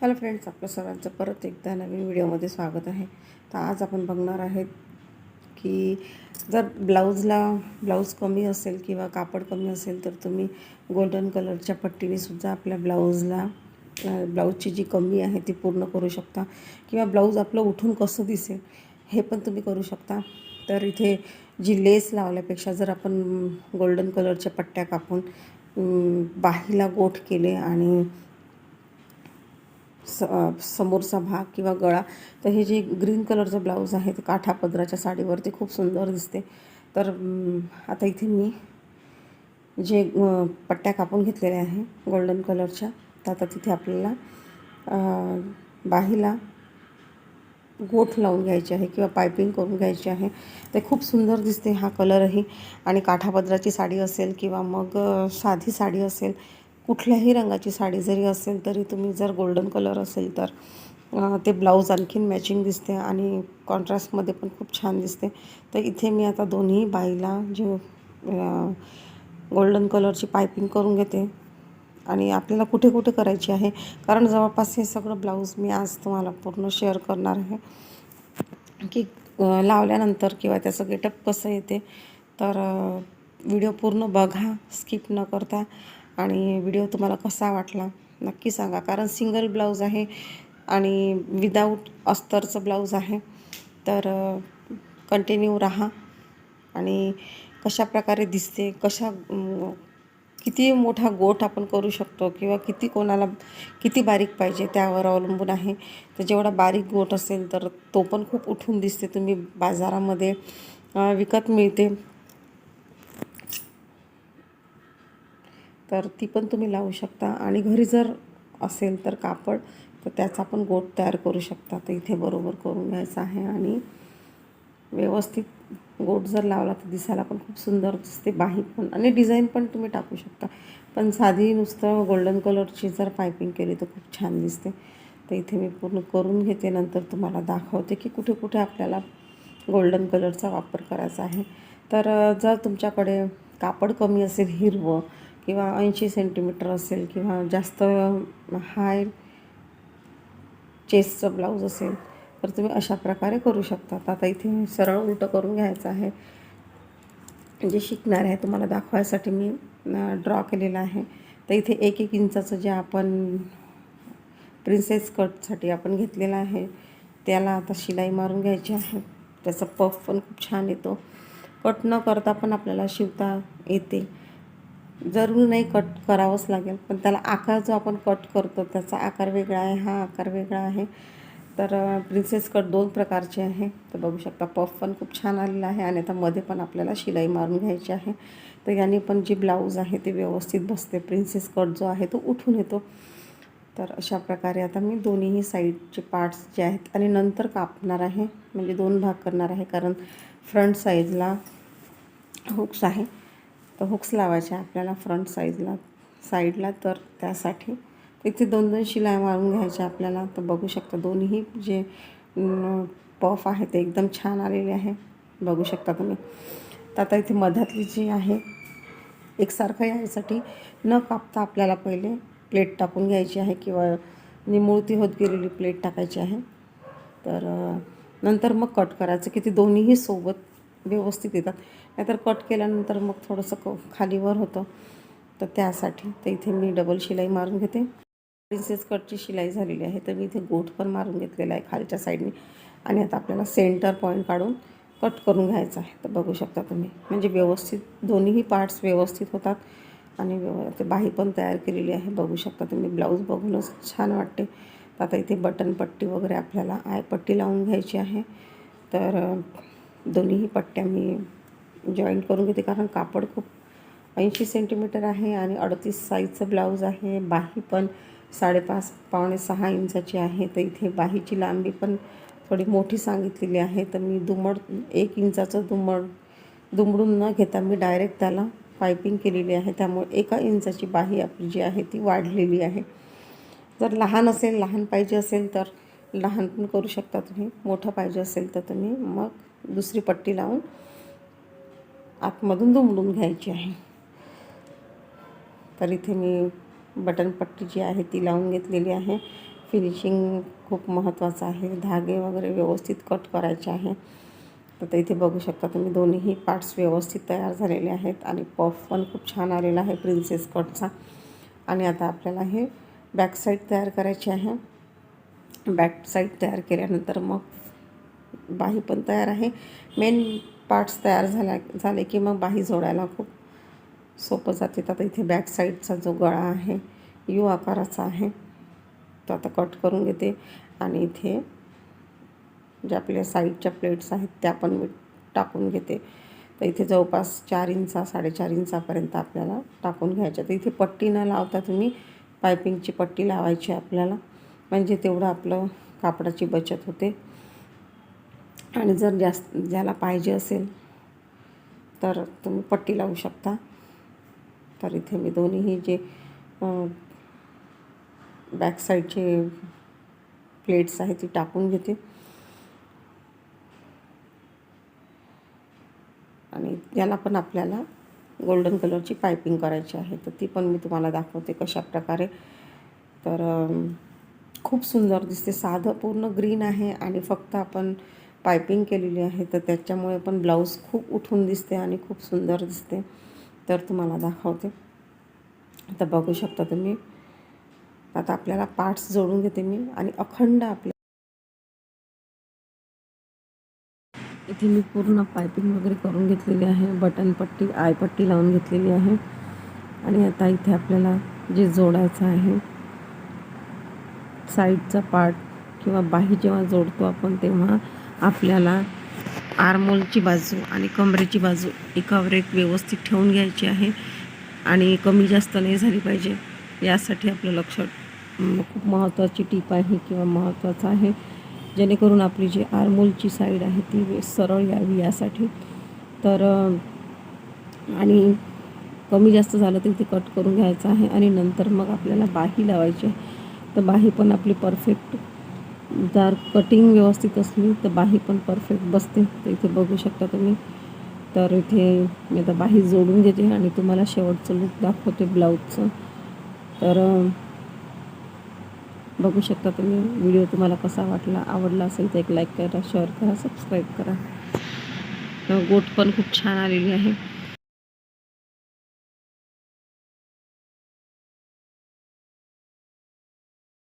Hello friends आपलं सर्वांचं परत एकदा नवीन व्हिडिओमध्ये स्वागत आहे. तर आज आपण बघणार आहेत की जर ब्लाऊजला ब्लाऊज कमी असेल किंवा कापड कमी असेल तर तुम्ही गोल्डन कलरच्या पट्टीने सुद्धा आपल्या ब्लाऊजला ब्लाऊजची जी कमी आहे ती पूर्ण करू शकता. किंवा ब्लाऊज आपलं उठून कसं दिसेल हे पण तुम्ही करू शकता. तर इथे जी लेस लावल्यापेक्षा जर आपण गोल्डन कलरच्या पट्ट्या कापून बाहीला गोठ केले आणि स समोरचा भाग किंवा गळा तर हे जे ग्रीन कलरचं ब्लाऊज आहे ते काठा पदराच्या साडीवरती खूप सुंदर दिसते. तर आता इथे मी जे पट्ट्या कापून घेतलेल्या आहे गोल्डन कलरच्या तर आता तिथे आपल्याला बाहीला गोठ लावून घ्यायची आहे किंवा पायपिंग करून घ्यायची आहे. ते खूप सुंदर दिसते हा कलरही. आणि काठापदराची साडी असेल किंवा मग साधी साडी असेल कुठल्याही रंगाची साडी जरी असेल तरी तुम्ही जर गोल्डन कलर असेल तर ते ब्लाऊज आणखीन मॅचिंग दिसते आणि कॉन्ट्रास्टमध्ये पण खूप छान दिसते. तर इथे मी आता दोन्ही बाईला जे गोल्डन कलरची पायपिंग करून घेते. आणि आपल्याला कुठे कुठे करायची आहे? कारण जवळपास हे सगळं ब्लाऊज मी आज तुम्हाला पूर्ण शेअर करणार आहे. की लावल्यानंतर किंवा त्याचं गेटअप कसं येते? तर व्हिडिओ पूर्ण बघा स्किप न करता. आणि व्हिडिओ तुम्हाला कसा वाटला नक्की सांगा. कारण सिंगल ब्लाऊज आहे आणि विदाऊट अस्तरचं ब्लाऊज आहे. तर कंटिन्यू राहा. आणि कशा प्रकारे दिसते कशा किती मोठा गोठ आपण करू शकतो किंवा किती कोणाला किती बारीक पाहिजे त्यावर अवलंबून आहे. तर जेवढा बारीक गोठ असेल तर तो पण खूप उठून दिसते. तुम्ही बाजारामध्ये विकत मिळते. तर ती पण तुम्ही लावू शकता. आणि घरी जर असेल तर कापड तर त्याचा पण गोट तयार करू शकता. तर इथे बरोबर करून घ्यायचं आहे. आणि व्यवस्थित गोट जर लावला तर दिसायला पण खूप सुंदर दिसते बाही पण. आणि डिझाईन पण तुम्ही टाकू शकता. पण साधी नुसतं गोल्डन कलरची जर पायपिंग केली तर खूप छान दिसते. तर इथे मी पूर्ण करून घेते. नंतर तुम्हाला दाखवते की कुठे कुठे आपल्याला गोल्डन कलरचा वापर करायचा आहे. तर जर तुमच्याकडे कापड कमी असेल हिरवं किंवा ऐंशी सेंटीमीटर असेल किंवा जास्त हाय चेस्टचं ब्लाऊज असेल तर तुम्ही अशा प्रकारे करू शकता. आता इथे सरळ उलटं करून घ्यायचं आहे. जे शिकणार आहे तुम्हाला दाखवायसाठी मी ड्रॉ केलेलं आहे. तर इथे एक एक इंचाचं जे आपण प्रिन्सेस कटसाठी आपण घेतलेलं आहे त्याला आता शिलाई मारून घ्यायची आहे. त्याचा पफ पण खूप छान येतो. कट न करता पण आपल्याला शिवता येते. जरूर नाही कट करावंच लागेल पण त्याला आकार जो आपण कट करतो त्याचा आकार वेगळा आहे हा आकार वेगळा आहे. तर प्रिन्सेस कट दोन प्रकारचे आहे. तर बघू शकता पफ पण खूप छान आलेला आहे आणि आता मध्ये पण आपल्याला शिलाई मारून घ्यायची आहे. तर याने पण जी ब्लाऊज आहे ते व्यवस्थित बसते. प्रिन्सेस कट जो आहे तो उठून येतो. तर अशा प्रकारे आता मी दोन्हीही साईडचे पार्ट्स जे आहेत आणि नंतर कापणार आहे. म्हणजे दोन भाग करणार आहे कारण फ्रंट साईजला हुक्स आहे. तर हुक्स लावायच्या आपल्याला फ्रंट साईजला साईडला तर त्यासाठी तिथे दोन दोन शिलाई मारून घ्यायच्या आपल्याला. तर बघू शकता दोन्ही जे पफ आहे ते एकदम छान आलेले आहे. बघू शकता तुम्ही. तर आता इथे मधातली जी आहे एकसारखं यायसाठी न कापता आपल्याला पहिले प्लेट टाकून घ्यायची आहे किंवा निमुळती होत गेलेली प्लेट टाकायची आहे. तर नंतर मग कट करायचं की ते दोन्हीही सोबत व्यवस्थित येतात. नाहीतर कट केल्यानंतर मग थोडंसं क खालीवर होतं. तर त्यासाठी तर इथे मी डबल शिलाई मारून घेते. प्रिन्सेस कटची शिलाई झालेली आहे. तर मी इथे गोठ पण मारून घेतलेला आहे खालच्या साईडने आणि आता आपल्याला सेंटर पॉईंट काढून कट करून घ्यायचं आहे. तर बघू शकता तुम्ही. म्हणजे व्यवस्थित दोन्हीही पार्ट्स व्यवस्थित होतात. आणि व्यव ते बाही पण तयार केलेली आहे. बघू शकता तुम्ही. ब्लाऊज बघूनच छान वाटते. तर आता इथे बटन पट्टी वगैरे आपल्याला आय पट्टी लावून घ्यायची आहे. तर दोन्हीही पट्ट्या मी जॉईंट करून घेते. कारण कापड खूप ऐंशी सेंटीमीटर आहे आणि अडतीस साईजचं ब्लाऊज आहे. बाही पण साडेपाच पावणे सहा इंचाची आहे. तर इथे बाहीची लांबी पण थोडी मोठी सांगितलेली आहे. तर मी दुमड एक इंचाचं दुमड दुमडून न घेता मी डायरेक्ट त्याला पायपिंग केलेली आहे. त्यामुळे एका इंचाची बाही आपली जी आहे ती वाढलेली आहे. जर लहान असेल लहान पाहिजे असेल तर लहान पण करू शकता तुम्ही. मोठं पाहिजे असेल तर तुम्ही मग दुसरी पट्टी लावून आतमधून दुमडून घ्यायची आहे. तर इथे मी बटन पट्टी जी आहे ती लावून घेतलेली आहे. फिनिशिंग खूप महत्त्वाचं आहे. धागे वगैरे व्यवस्थित कट करायचे आहे. तर इथे बघू शकता तुम्ही दोन्हीही पार्ट्स व्यवस्थित तयार झालेले आहेत आणि पफ पण खूप छान आलेला आहे प्रिन्सेस कटचा. आणि आता आपल्याला हे बॅक साईड तयार करायची आहे. बॅक साईड तयार केल्यानंतर मग बाही पण तयार आहे. मेन पार्ट्स तयार झाला झाले की मग बाही जोडायला खूप सोपं जाते. तर आता इथे बॅक साईडचा जो गळा आहे यू आकाराचा आहे तो आता कट करून घेते. आणि इथे ज्या आपल्या साईडच्या प्लेट्स आहेत त्या पण मी टाकून घेते. तर इथे जवळपास चार इंचा साडेचार इंचापर्यंत आपल्याला टाकून घ्यायच्या तर इथे पट्टी न लावता तुम्ही पायपिंगची पट्टी लावायची आपल्याला. म्हणजे तेवढं आपलं कापडाची बचत होते. आणि जर जास्त ज्याला पाहिजे असेल तर तुम्ही पट्टी लावू शकता. तर इथे मी दोन्हीही जे बॅक साईडचे प्लेट्स आहेत ती टाकून घेते. आणि याला पण आपल्याला गोल्डन कलरची पायपिंग करायची आहे तर ती पण मी तुम्हाला दाखवते कशा प्रकारे. तर खूप सुंदर दिसते. साधं पूर्ण ग्रीन आहे आणि फक्त आपण पायपिंग केलेली आहे तर त्याच्यामुळे पण ब्लाऊज खूप उठून दिसते आणि खूप सुंदर दिसते. तर तुम्हाला दाखवते. आता बघू शकता तुम्ही. आता आपल्याला पार्ट्स जोडून घेते मी आणि अखंड आपल्या इथे मी पूर्ण पायपिंग वगैरे करून घेतलेली आहे. बटन पट्टी आयपट्टी लावून घेतलेली आहे. आणि आता इथे आपल्याला जे जोडायचं आहे साईडचा पार्ट किंवा बाही जेव्हा जोडतो आपण तेव्हा आपल्याला आरमोलची बाजू आणि कमरेची बाजू एकावर एक व्यवस्थित ठेवून घ्यायची आहे आणि कमी जास्त नाही झाली पाहिजे. यासाठी आपलं लक्ष खूप महत्त्वाची टीप आहे किंवा महत्त्वाचं आहे. जेणेकरून आपली जी आरमोलची साईड आहे ती सरळ यावी यासाठी. तर आणि कमी जास्त झालं तरी ते कट करून घ्यायचं आहे आणि नंतर मग आपल्याला बाही लावायची आहे. तर बाही पण आपली परफेक्ट जर कटिंग व्यवस्थित असली तर बाही पण परफेक्ट बसते. तर इथे बघू शकता तुम्ही. तर इथे मी आता बाही जोडून घेते आणि तुम्हाला शेवटचं लुक दाखवते ब्लाऊजचं तर बघू शकता तुम्ही. व्हिडिओ तुम्हाला कसा वाटला आवडला असेल तर एक लाईक करा शेअर करा सबस्क्राईब करा. गोट पण खूप छान आलेली आहे.